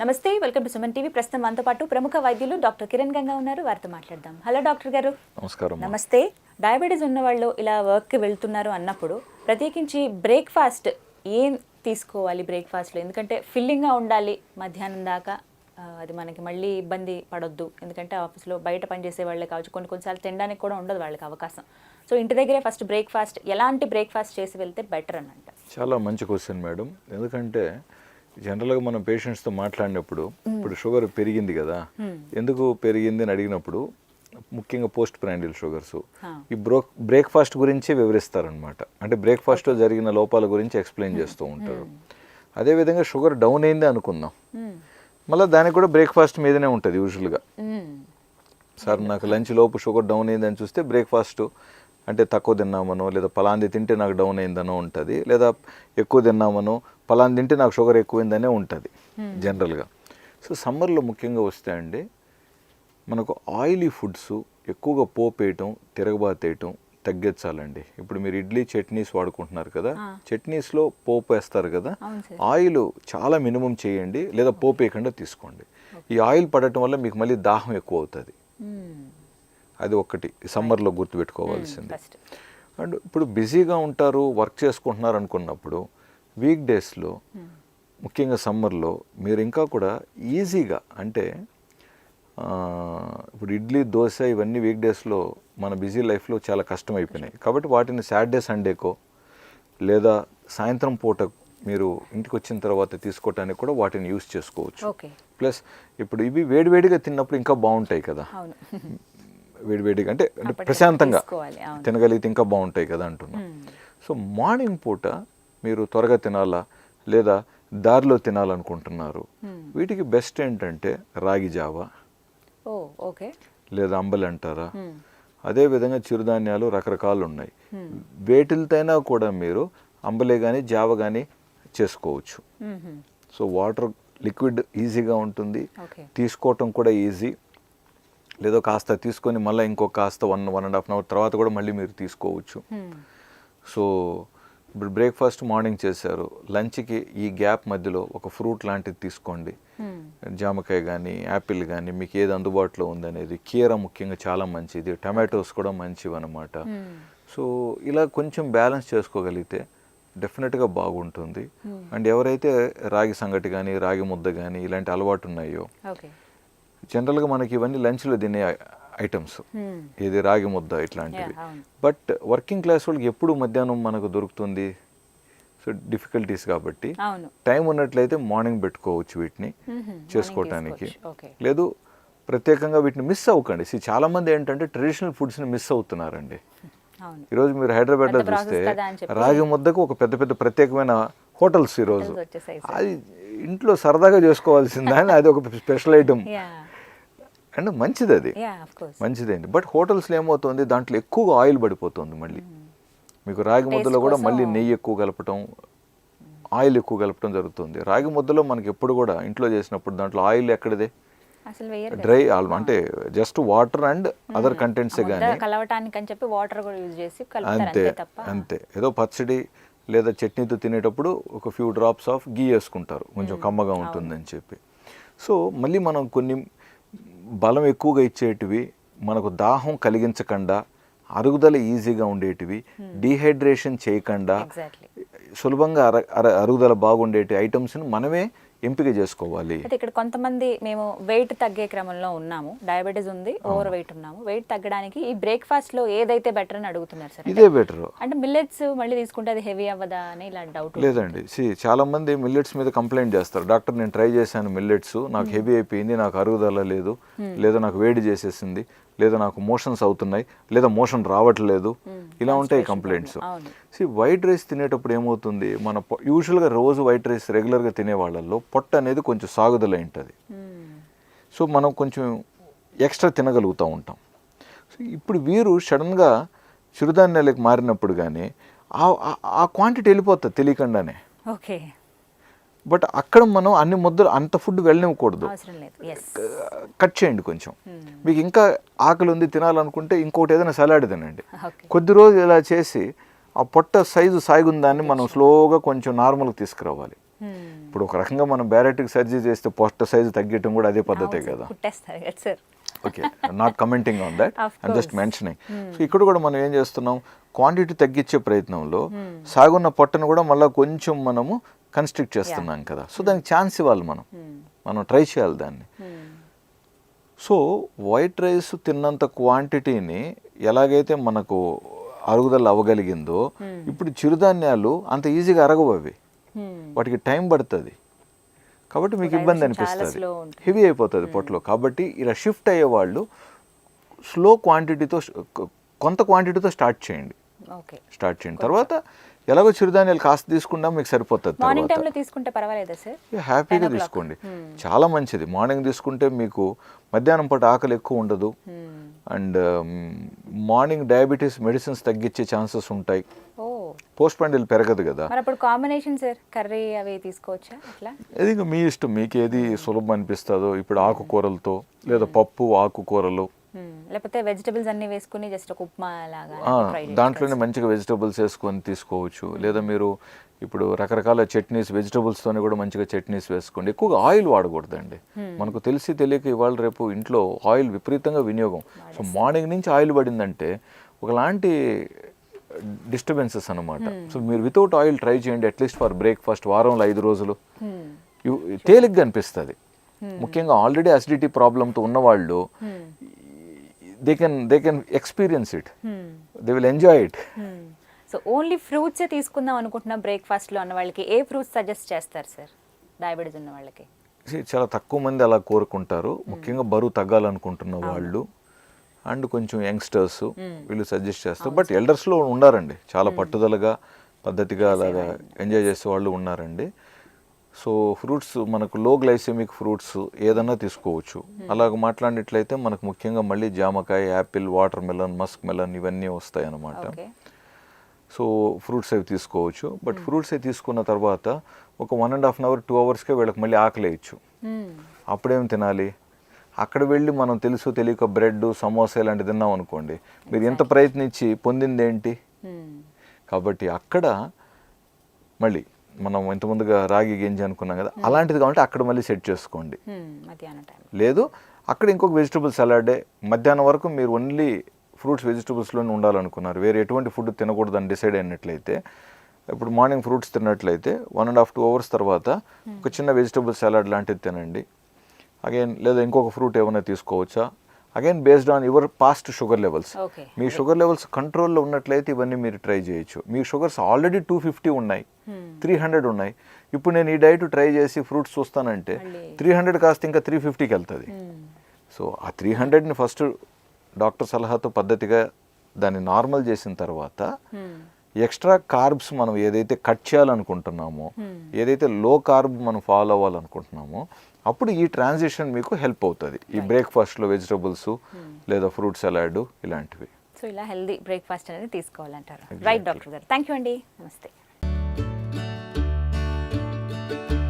నమస్తే welcome to Suman TV. ప్రస్తుతం మనతో పాటు ప్రముఖ వైద్యులు డాక్టర్ కిరణ్ గంగా ఉన్నారు. వారితో మాట్లాడదాం. హలో డాక్టర్ గారు. నమస్కారం. నమస్తే. డయాబెటీస్ ఉన్న వాళ్ళు ఇలా వర్క్కి వెళ్తున్నారు అన్నప్పుడు ప్రత్యేకించి బ్రేక్ఫాస్ట్ ఏం తీసుకోవాలి బ్రేక్ఫాస్ట్లో? ఎందుకంటే ఫిల్లింగ్గా ఉండాలి మధ్యాహ్నం దాకా. అది మనకి మళ్ళీ ఇబ్బంది పడొద్దు. ఎందుకంటే ఆఫీస్లో బయట పనిచేసే వాళ్ళే కావచ్చు. కొన్ని కొన్నిసార్లు తినడానికి కూడా ఉండదు వాళ్ళకి అవకాశం. సో ఇంటి దగ్గరే ఫస్ట్ బ్రేక్ఫాస్ట్ ఎలాంటి బ్రేక్ఫాస్ట్ చేసి వెళ్తే బెటర్ అని అంట చాలా మంచి క్వశ్చన్ మేడం. ఎందుకంటే జనరల్గా మనం పేషెంట్స్తో మాట్లాడినప్పుడు ఇప్పుడు షుగర్ పెరిగింది కదా ఎందుకు పెరిగింది అని అడిగినప్పుడు ముఖ్యంగా పోస్ట్ ప్రాండిల్ షుగర్స్ ఈ బ్రో బ్రేక్ఫాస్ట్ గురించి వివరిస్తారనమాట అంటే బ్రేక్ఫాస్ట్లో జరిగిన లోపాల గురించి ఎక్స్ప్లెయిన్ చేస్తూ ఉంటారు. అదేవిధంగా షుగర్ డౌన్ అయింది అనుకుందాం. మళ్ళీ దానికి కూడా బ్రేక్ఫాస్ట్ మీదనే ఉంటుంది యూజువల్గా. సార్ నాకు లంచ్ లోపు షుగర్ డౌన్ అయిందని చూస్తే బ్రేక్ఫాస్ట్ అంటే తక్కువ తిన్నామనో లేదా పలాంది తింటే నాకు డౌన్ అయిందనో ఉంటుంది లేదా ఎక్కువ తిన్నామనో పలాంది తింటే నాకు షుగర్ ఎక్కువైందనే ఉంటుంది జనరల్గా. సో సమ్మర్లో ముఖ్యంగా వస్తే అండి మనకు ఆయిలీ ఫుడ్స్ ఎక్కువగా పోపేయటం తిరగబాతేయటం తగ్గించాలండి ఇప్పుడు మీరు ఇడ్లీ చట్నీస్ వాడుకుంటున్నారు కదా చట్నీస్లో పోపు వేస్తారు కదా ఆయిల్ చాలా మినిమం చేయండి లేదా పోపు వేయకుండా తీసుకోండి. ఈ ఆయిల్ పడటం వల్ల మీకు మళ్ళీ దాహం ఎక్కువ అవుతుంది అది ఒకటి సమ్మర్లో గుర్తుపెట్టుకోవాల్సింది. ఫస్ట్ అండ్ ఇప్పుడు బిజీగా ఉంటారు వర్క్ చేసుకుంటున్నారు అనుకున్నప్పుడు వీక్ డేస్లో ముఖ్యంగా సమ్మర్లో మీరు ఇంకా కూడా ఈజీగా అంటే ఇప్పుడు ఇడ్లీ దోశ ఇవన్నీ వీక్ డేస్లో మన బిజీ లైఫ్లో చాలా కష్టం అయిపోయినాయి కాబట్టి వాటిని సాటర్డే సండేకో లేదా సాయంత్రం పూట మీరు ఇంటికి వచ్చిన తర్వాత తీసుకోవటానికి కూడా వాటిని యూస్ చేసుకోవచ్చు. ప్లస్ ఇప్పుడు ఇవి వేడివేడిగా తిన్నప్పుడు ఇంకా బాగుంటాయి కదా. వేడివేడిగా అంటే ప్రశాంతంగా. తినగలిగితే ఇంకా బాగుంటాయి కదా అంటున్నా. సో మార్నింగ్ పూట మీరు త్వరగా తినాలా? లేదా దారిలో తినాలనుకుంటున్నారు? వీటికి బెస్ట్ ఏంటంటే రాగి జావ. లేదా అంబలి అంటారా? అదే విధంగా చిరుధాన్యాలు రకరకాలు ఉన్నాయి వేటిలతైనా కూడా మీరు అంబలే కానీ జావ కానీ చేసుకోవచ్చు. సో వాటర్ లిక్విడ్ ఈజీగా ఉంటుంది. తీసుకోవటం కూడా ఈజీ. లేదో కాస్త తీసుకొని మళ్ళీ ఇంకో కాస్త one one and half an hour తర్వాత కూడా మళ్ళీ మీరు తీసుకోవచ్చు. సో ఇప్పుడు బ్రేక్ఫాస్ట్ మార్నింగ్ చేశారు. లంచ్కి ఈ గ్యాప్ మధ్యలో ఒక ఫ్రూట్ లాంటిది తీసుకోండి. జామకాయ కానీ యాపిల్ కానీ మీకు ఏది అందుబాటులో ఉందనేది. కీర ముఖ్యంగా చాలా మంచిది. టమాటోస్ కూడా మంచివి అనమాట సో ఇలా కొంచెం బ్యాలెన్స్ చేసుకోగలిగితే డెఫినెట్గా బాగుంటుంది. అండ్ ఎవరైతే రాగి సంగటి కానీ రాగి ముద్ద కానీ ఇలాంటి అలవాటు ఉన్నాయో జనరల్గా మనకి ఇవన్నీ లంచ్లో తినే ఐటమ్స్ ఇది రాగి ముద్ద ఇట్లాంటివి. బట్ వర్కింగ్ క్లాస్ వాళ్ళకి ఎప్పుడు మధ్యాహ్నం మనకు దొరుకుతుంది? సో డిఫికల్టీస్ కాబట్టి టైం ఉన్నట్లయితే మార్నింగ్ పెట్టుకోవచ్చు వీటిని చేసుకోవటానికి. ఓకే లేదు ప్రత్యేకంగా వీటిని మిస్ అవ్వకండి. చాలా మంది ఏంటంటే ట్రెడిషనల్ ఫుడ్స్ని మిస్ అవుతున్నారండి. ఈరోజు మీరు హైదరాబాద్లో చూస్తే. రాగి ముద్దకు ఒక పెద్ద పెద్ద ప్రత్యేకమైన హోటల్స్ ఈరోజు అది ఇంట్లో సరదాగా చేసుకోవాల్సిందా అని అది ఒక స్పెషల్ ఐటమ్ అండ్ మంచిది అది. మంచిదండి బట్ హోటల్స్లో ఏమవుతుంది? దాంట్లో ఎక్కువగా ఆయిల్ పడిపోతుంది మళ్ళీ. మీకు రాగి ముద్దలో కూడా మళ్ళీ నెయ్యి ఎక్కువ కలపటం ఆయిల్ ఎక్కువ కలపటం జరుగుతుంది. రాగి ముద్దలో మనకి ఎప్పుడు కూడా ఇంట్లో చేసినప్పుడు దాంట్లో ఆయిల్ ఎక్కడిదే? డ్రై అంటే జస్ట్ వాటర్ అండ్ అదర్ కంటెంట్సే కానీ ముద్ద కలవటానికి అని చెప్పి వాటర్ కూడా యూజ్ చేసి కలుపుతారు అంతే అంతే ఏదో పచ్చడి లేదా చట్నీతో తినేటప్పుడు ఒక ఫ్యూ డ్రాప్స్ ఆఫ్ గీ వేసుకుంటారు. కొంచెం కమ్మగా ఉంటుందని చెప్పి. సో మళ్ళీ మనం కొన్ని బలం ఎక్కువగా ఇచ్చేటివి మనకు దాహం కలిగించకుండా అరుగుదల ఈజీగా ఉండేటివి డీహైడ్రేషన్ చేయకుండా సులభంగా అర అర- అరుగుదల బాగుండేటి ఐటమ్స్ని మనమే ఎంపిక చేసుకోవాలి. అయితే ఇక్కడ కొంతమంది మేము వెయిట్ తగ్గే క్రమంలో ఉన్నాము. డయాబెటీస్ ఉంది ఓవర్ వెయిట్ ఉన్నాము. వెయిట్ తగ్గడానికి ఈ బ్రేక్ఫాస్ట్లో ఏదైతే బెటర్ అని అడుగుతున్నారు సార్? ఇదే బెటర్ అంటే మిల్లెట్స్ మళ్ళీ తీసుకుంటే అది హెవీ అవ్వదా అని ఇలా డౌట్ లేదండి. సి చాలా మంది మిల్లెట్స్ మీద కంప్లైంట్ చేస్తారు. డాక్టర్ నేను ట్రై చేశాను మిల్లెట్స్ నాకు హెవీ అయిపోయింది నాకు అరుగుదల లేదు లేదా నాకు వేడి చేసేసింది. లేదా నాకు మోషన్స్ అవుతున్నాయి లేదా మోషన్ రావట్లేదు. ఇలా ఉంటాయి కంప్లైంట్స్. సి వైట్ రైస్ తినేటప్పుడు ఏమవుతుంది? మన యూజువల్గా రోజు వైట్ రైస్ రెగ్యులర్గా తినే వాళ్ళల్లో పొట్ట అనేది కొంచెం సాగుదల ఉంటుంది మ్మ్. సో మనం కొంచెం ఎక్స్ట్రా తినగలుగుతూ ఉంటాం. సో ఇప్పుడు వీరు సడన్గా చిరుధాన్యాలకు మారినప్పుడు కానీ ఆ క్వాంటిటీ వెళ్ళిపోతుంది తెలియకుండానే. ఓకే. బట్ అక్కడ మనం అన్ని ముద్దలు అంత ఫుడ్ వెళ్ళనివ్వకూడదు. కట్ చేయండి కొంచెం. మీకు ఇంకా ఆకలి ఉంది తినాలనుకుంటే ఇంకోటి ఏదైనా సలాడ్ తినండి. కొద్ది రోజులు ఇలా చేసి ఆ పొట్ట సైజు సాగుందాన్ని మనం స్లోగా కొంచెం నార్మల్గా తీసుకురావాలి. ఇప్పుడు ఒక రకంగా మనం బ్యారెటిక్ సర్జరీ చేస్తే పొట్ట సైజు తగ్గటం కూడా అదే పద్ధతే కదా. Okay not commenting on that I'm just. Mentioning so ఇక్కడ కూడా మనం ఏం చేస్తున్నాం? క్వాంటిటీ తగ్గించే ప్రయత్నంలో సాగున్న పొట్టను కూడా మళ్ళీ కొంచెం మనము కన్స్ట్రిక్ట్ చేస్తున్నాం కదా. సో దానికి ఛాన్స్ ఇవ్వాలి మనం. మనం ట్రై చేయాలి దాన్ని. సో వైట్ రైస్ తిన్నంత క్వాంటిటీని ఎలాగైతే మనకు అరుగుదల అవ్వగలిగిందో ఇప్పుడు చిరుధాన్యాలు అంత ఈజీగా అరగవు అవి. వాటికి టైం పడుతుంది. కాబట్టి మీకు ఇబ్బంది అనిపిస్తుంది. హెవీ అయిపోతుంది పొట్టలో. కాబట్టి ఇలా షిఫ్ట్ అయ్యే వాళ్ళు స్లో క్వాంటిటీతో కొంత క్వాంటిటీతో స్టార్ట్ చేయండి. స్టార్ట్ చేయండి. తర్వాత ఎలాగో చిరుధాన్యాలు కాస్త తీసుకున్నా మీకు సరిపోతుంది మార్నింగ్ టైంలో తీసుకుంటే పర్వాలేదా సార్? హ్యాపీగా తీసుకోండి. చాలా మంచిది. మార్నింగ్ తీసుకుంటే మీకు మధ్యాహ్నం పూట ఆకలి ఎక్కువ ఉండదు. అండ్ మార్నింగ్ డయాబెటీస్ మెడిసిన్స్ తగ్గించే ఛాన్సెస్ ఉంటాయి. పోస్ట్ పండిల్ పెరగదు కదా. అప్పుడు కాంబినేషన్ సార్? కర్రీ అవి తీసుకోవచ్చా? అట్లా ఇంకా మీ ఇష్టం. మీకు ఏది సులభం అనిపిస్తుందో ఇప్పుడు ఆకుకూరలతో లేదా పప్పు ఆకుకూరలు. Hmm. లేకపోతే వెజిటబుల్స్ అన్ని వేసుకుని జస్ట్ ఒక ఉప్మా లాగా దాంట్లోనే మంచిగా వెజిటబుల్స్ వేసుకొని తీసుకోవచ్చు. లేదా మీరు ఇప్పుడు రకరకాల చట్నీస్ వెజిటబుల్స్తోనే కూడా మంచిగా చట్నీస్ వేసుకోండి. ఎక్కువగా ఆయిల్ వాడకూడదండి. మనకు తెలిసి తెలియక ఇవాళ రేపు ఇంట్లో ఆయిల్ విపరీతంగా వినియోగం. సో మార్నింగ్ నుంచి ఆయిల్ పడిందంటే ఒకలాంటి డిస్టర్బెన్సెస్ అనమాట సో మీరు వితౌట్ ఆయిల్ ట్రై చేయండి అట్లీస్ట్ ఫర్ బ్రేక్ఫాస్ట్ వారంలో ఐదు రోజులు. తేలిగ్గా అనిపిస్తుంది. ముఖ్యంగా ఆల్రెడీ అసిడిటీ ప్రాబ్లంతో ఉన్నవాళ్ళు they can they can experience it Hmm. They will enjoy it so only ఫ్రూట్సే తీసుకుందాం అనుకుంటున్న బ్రేక్ఫాస్ట్లో అన్న వాళ్ళకి. ఏ ఫ్రూట్స్ సజెస్ట్ చేస్తారు సార్ డయాబెటీస్ ఉన్న వాళ్ళకి. చాలా తక్కువ మంది అలా కోరుకుంటారు. ముఖ్యంగా బరువు తగ్గాలనుకుంటున్న వాళ్ళు. అండ్ కొంచెం యంగ్స్టర్స్ వీళ్ళు సజెస్ట్ చేస్తారు. బట్ ఎల్డర్స్లో ఉన్నారండి చాలా పట్టుదలగా పద్ధతిగా అలాగా ఎంజాయ్ చేసే వాళ్ళు ఉన్నారండి. సో ఫ్రూట్స్ మనకు లో గ్లైసెమిక్ ఫ్రూట్స్ ఏదన్నా తీసుకోవచ్చు. అలాగ మాట్లాడినట్లయితే మనకు ముఖ్యంగా మళ్ళీ జామకాయ apple watermelon muskmelon ఇవన్నీ వస్తాయి అన్నమాట సో ఫ్రూట్స్ అవి తీసుకోవచ్చు. బట్ ఫ్రూట్స్ అవి తీసుకున్న తర్వాత ఒక one and half an hour two అవర్స్కే వీళ్ళకి మళ్ళీ ఆకలి వేయచ్చు. అప్పుడేం తినాలి? అక్కడ వెళ్ళి మనం తెలుసు తెలియక బ్రెడ్ సమోసా ఇలాంటి తిన్నాం అనుకోండి. మీరు ఎంత ప్రయత్నించి పొందింది ఏంటి? కాబట్టి అక్కడ మళ్ళీ మనం ఇంతకుముందుగా రాగి గింజ అనుకున్నాం కదా అలాంటిది కావాలంటే అక్కడ మళ్ళీ సెట్ చేసుకోండి. లేదు అక్కడ ఇంకొక వెజిటబుల్ సలాడే మధ్యాహ్నం వరకు మీరు ఓన్లీ ఫ్రూట్స్ వెజిటబుల్స్లోనే ఉండాలనుకున్నారు. వేరే ఎటువంటి ఫుడ్ తినకూడదని డిసైడ్ అయినట్లయితే ఇప్పుడు morning fruits తిన్నట్లయితే one and half two hours తర్వాత ఒక చిన్న వెజిటబుల్ సలాడ్ లాంటిది తినండి. అగైన్ లేదా ఇంకొక ఫ్రూట్ ఏమైనా తీసుకోవచ్చా? Again based on your past sugar levels me sugar levels కంట్రోల్లో ఉన్నట్లయితే ఇవన్నీ మీరు ట్రై చేయొచ్చు. మీ షుగర్స్ ఆల్రెడీ టూ ఫిఫ్టీ ఉన్నాయి. త్రీ హండ్రెడ్ ఉన్నాయి. ఇప్పుడు నేను ఈ డైట్ ట్రై చేసి ఫ్రూట్స్ చూస్తానంటే త్రీ హండ్రెడ్ కాస్త ఇంకా త్రీ ఫిఫ్టీకి వెళ్తుంది సో ఆ త్రీ హండ్రెడ్ని ఫస్ట్ డాక్టర్ సలహాతో పద్ధతిగా దాన్ని నార్మల్ చేసిన తర్వాత ఎక్స్ట్రా కార్బ్స్ మనం ఏదైతే కట్ చేయాలనుకుంటున్నామో ఏదైతే లో కార్బ్ మనం ఫాలో అవ్వాలనుకుంటున్నామో అప్పుడు ఈ ట్రాన్సిషన్ మీకు హెల్ప్ అవుతుంది. ఈ బ్రేక్ఫాస్ట్లో వెజిటబుల్స్ లేదా ఫ్రూట్ సలాడ్ ఇలాంటివి. సో ఇలా హెల్దీ బ్రేక్ఫాస్ట్ అనేది తీసుకోవాలంటారు. రైట్ డాక్టర్ గారు. థ్యాంక్ యూ అండి. నమస్తే. Thank you.